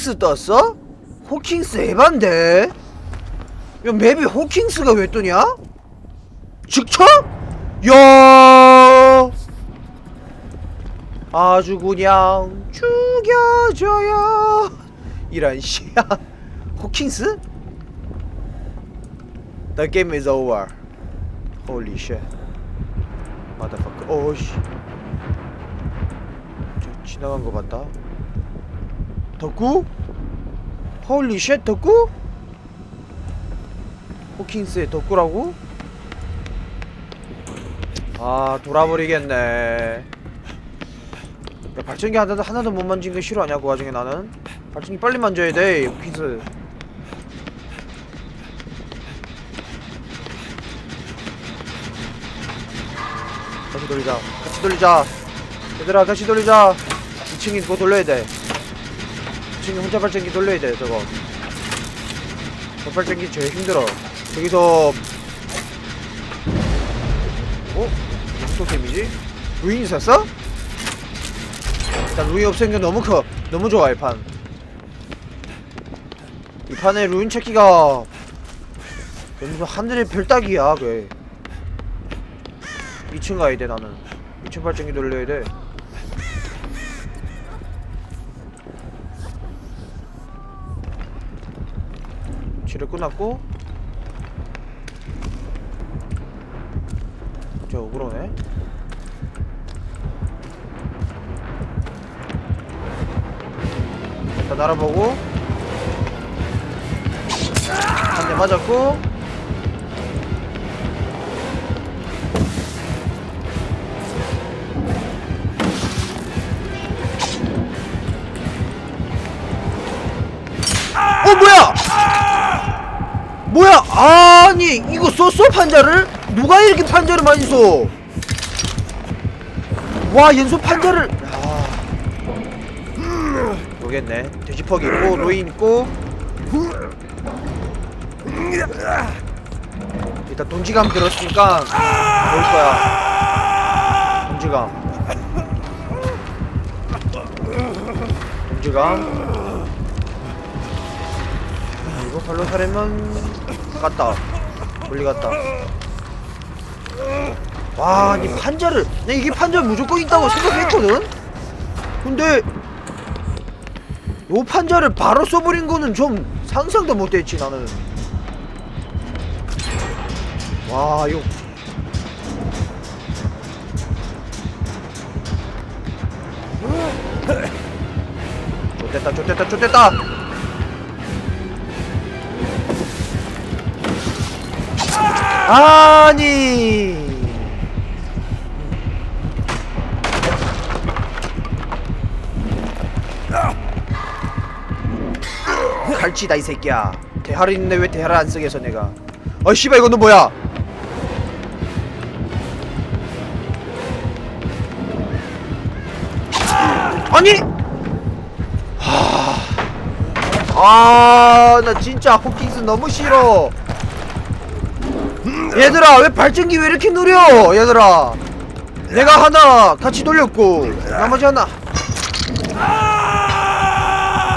호킹스 떴어? 호킹스 에반데? 야 맵이 호킹스가 왜 뜨냐? 직접? 야 아주 그냥 죽여줘요 이런 씨야 호킹스? The game is over Holy shit Motherfucker 오씨 저 지나간 거 봤다 덕구? Holy shit 덕구? 호킹스의 덕구라고? 아 돌아버리겠네 야, 발전기 하나도, 하나도 못 만진 게 싫어하냐 그 와중에 나는 발전기 빨리 만져야 돼 호킹스 다시 돌리자 같이 돌리자 얘들아 같이 돌리자 2층이 그거 돌려야 돼 2층이 혼자 발전기 돌려야 돼 저거. 저 발전기 제일 힘들어. 저기서 어? 무슨 게임이지? 루인이 샀어? 일단 루인 없앤 게 너무 커. 너무 좋아 이판. 이 판에 루인 찾기가 무슨 하늘의 별 따기야 그게. 2층 가야 돼 나는. 2층 발전기 돌려야 돼 치료 끝났고. 저 억울하네. 일단 날아보고. 한 대 맞았고 뭐야? 아니 이거 썼어 판자를? 누가 이렇게 판자를 많이 써? 와 연소 판자를. 아. 모르겠네. 돼지퍽 있고 로인 있고. 일단 돈지감 들었으니까 올 거야. 돈지감. 돈지감. 이거 발로 사려면 갔다 멀리 갔다 와, 이 판자를 나 이게 판자 무조건 있다고 생각했거든. 근데 요 판자를 바로 써버린 거는 좀 상상도 못했지 나는. 와, 이거 좋됐다, 좋됐다, 좋됐다. 아니. 갈치다 이 새끼야. 대하를 있는데 왜 대하를 안 쓰겠어 내가? 어 씨발 이거 너 뭐야? 아니! 아나 진짜 호킹스 너무 싫어 얘들아 왜 발전기 왜 이렇게 느려? 얘들아. 내가 하나 같이 돌렸고 나머지 하나.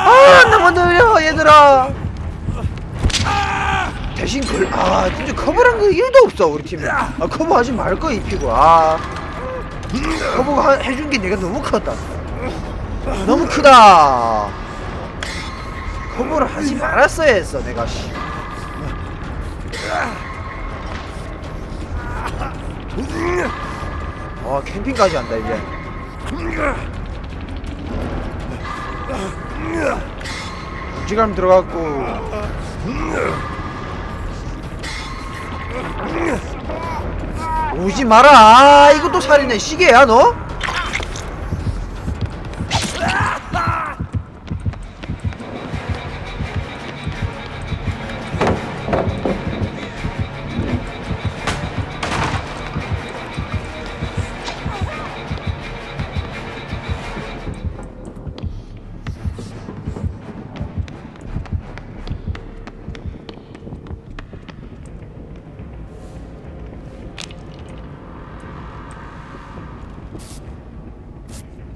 아 너무 느려 얘들아. 대신 그, 아 진짜 커버란 거 1도 없어 우리 팀에. 아 커버하지 말거 이 피고 아. 커버 하- 해준 게 내가 너무 컸다. 너무 크다. 커버를 하지 말았어야 했어 내가 씨. 와 캠핑까지 한다 이제. 무지감 들어갔고. 오지 마라. 아 이것도 살이네. 시계야 너?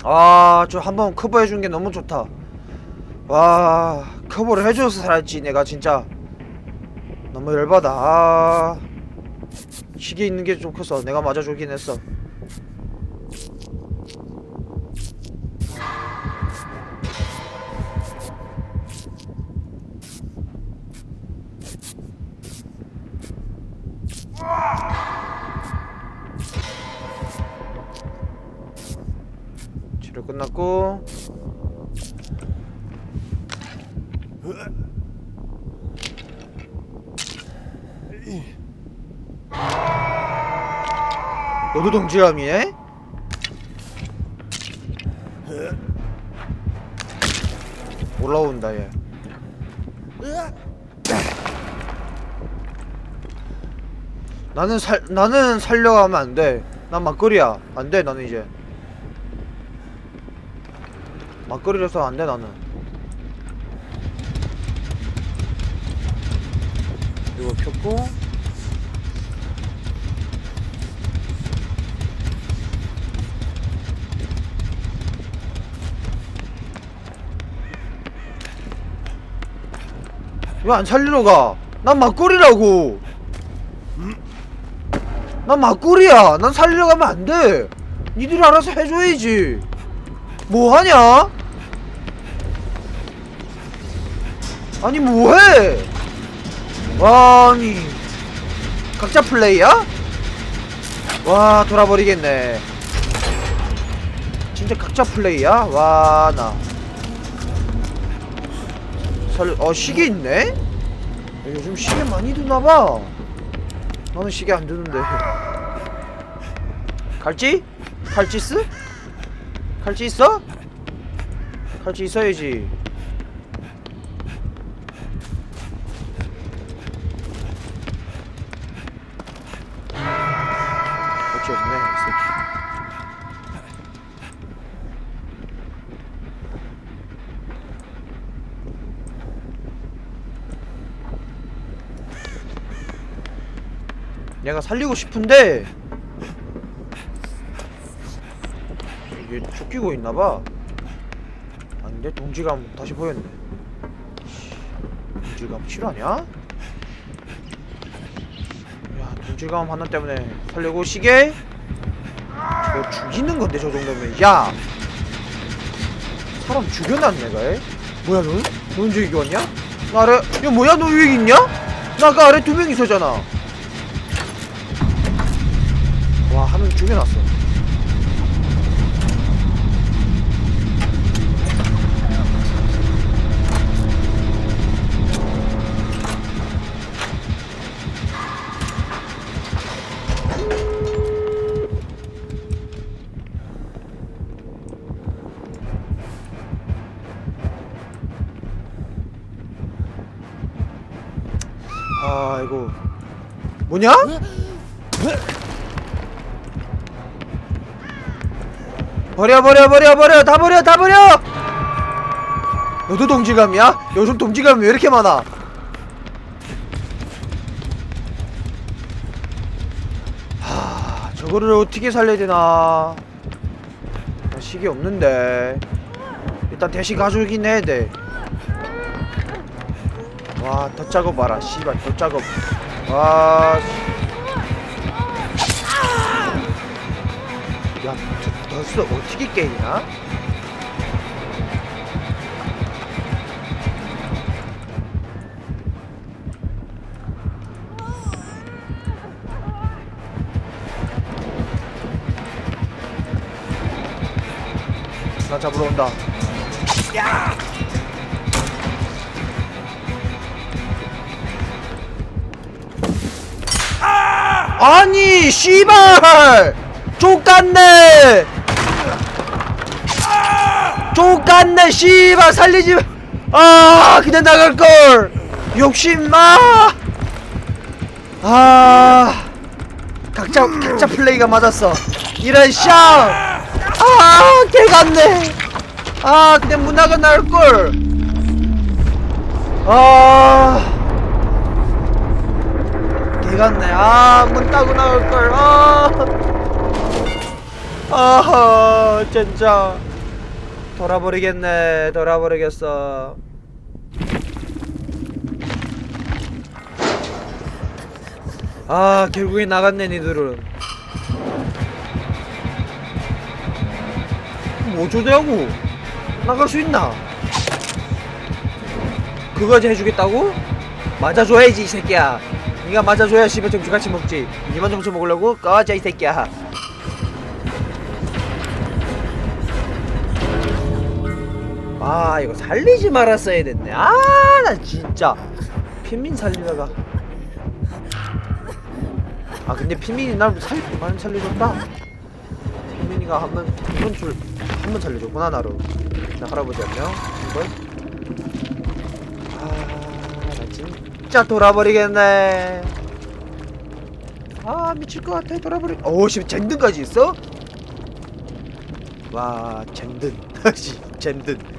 아, 저 한번 커버 해준 게 너무 좋다. 와 커버를 해줘서 살았지 내가 진짜. 너무 열받아. 아, 시계 있는 게 좀 커서 내가 맞아주긴 했어 끝났고. 너도 동지감이에? 올라온다 얘. 나는 살 나는 살려가면 안돼. 난 막걸리야. 안 돼 나는 이제 막걸리라서 안 돼 나는 이거 켰고 왜안 살리러 가? 난 막걸리라고. 난 막걸리야. 난 살리러 가면 안 돼. 니들이 알아서 해줘야지. 뭐 하냐? 아니 뭐해? 아니 각자 플레이야? 와 돌아버리겠네. 진짜 각자 플레이야? 와 나. 살, 어 시계 있네? 야, 요즘 시계 많이 드나봐 나는 시계 안 드는데 갈지? 칼치스? 칼치 있어? 칼치 있어야지 얘가 살리고 싶은데 이게 쫓기고 있나봐 아닌데 동지감 다시 보였네 씨, 동지감 실화냐? 야 동지감 하나 때문에 살려고 시계? 저 죽이는 건데 저 정도면 야 사람 죽여놨네 내가 에? 뭐야 너? 너 언제 여기 왔냐? 나 아래 야 뭐야 너 왜 여기 있냐? 나 아까 아래 두 명 있었잖아 죽여놨어. 아, 이거 뭐냐? 버려 버려 버려 버려. 다 버려 다 버려. 너도 동지감이야? 요즘 동지감이 왜 이렇게 많아? 하 저거를 어떻게 살려야 되나? 나 시계 없는데. 일단 대신 가져오긴 해야 돼와 덧작업 봐라. 씨발 덧작업. 와 야, 저 덧스 어떻게 깨냐? 나 잡으러 온다. 아니, 씨발! 족같네! 족같네, 씨발! 살리지, 마. 아, 그냥 나갈걸! 욕심 마! 아, 각자, 각자 플레이가 맞았어. 이런 샹! 아, 개같네! 아, 그냥 문 나가 나갈걸! 아, 개같네. 아, 문 따고 나갈걸. 아. 아하 진짜 돌아버리겠네 돌아버리겠어. 아 결국엔 나갔네 니들은. 뭐 어쩌자고? 나갈 수 있나? 그거까지 해주겠다고? 맞아줘야지 이 새끼야. 니가 맞아줘야 씨발 점수 같이 먹지. 니만 점수 먹으려고? 꺼져 이 새끼야 아 이거 살리지 말았어야 됐네. 아 나 진짜. 핀민 살리다가. 아 근데 핀민이 날 살, 많이 살려줬다? 핀민이가 한번한번줄 한 번 살려줬구나 나를 나 할아버지 안녕 이걸 아나 진짜 돌아버리겠네. 아 미칠 것 같아 돌아버리. 오씨 젠든까지 있어? 와 젠든. 씨 젠든